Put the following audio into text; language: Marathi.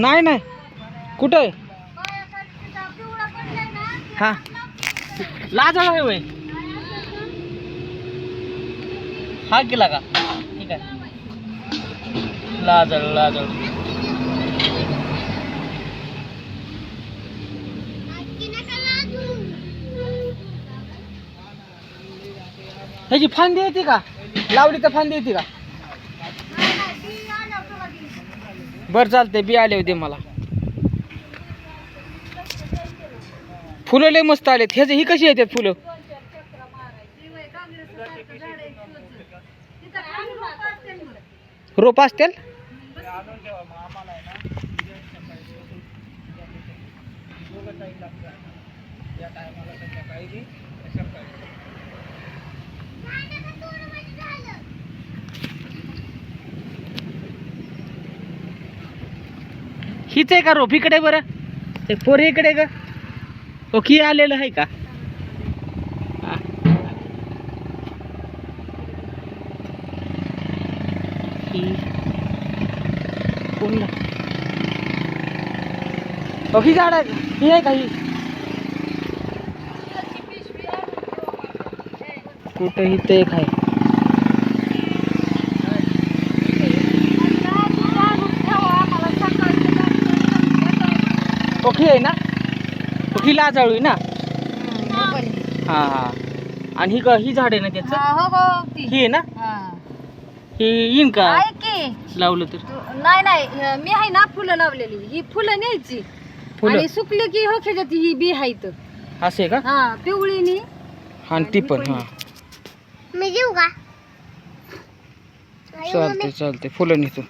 नाही नाही. कुठं आहे? हा. लाज आहे वय हा केला का? ठीक आहे. लाजळ लाजळ. ह्याची फांदी येते का? लावली तर फांदी येते का? बरं चालतंय बी आले होते मला. फुलं लय मस्त आलेत. ह्याचे ही कशी येतात फुलं? रोप असतील? हीच आहे का रोप? इकडे बरं. ते पोर इकडे का? ओके आलेलं आहे का? हा. झाड आहे ही आहे का ही? कुठं इथं एक आहे. ओके आहे ना? ओके लाजाळू आहे ना? हा हा. आणि ही क- ही झाड आहे ना त्याचं? ही आहे ना? ही. येईन का? लावलं तर. नाही नाही. मी आहे ना फुलं लावलेली. ही फुलं न्यायची. फुलं? आणि सुकली की हो खेळत ही बी आहे इथं. असे आहे का? हा पिवळीनी. आणि ती पण हा. मी देऊ का? चालते चालते फुलं नेतो.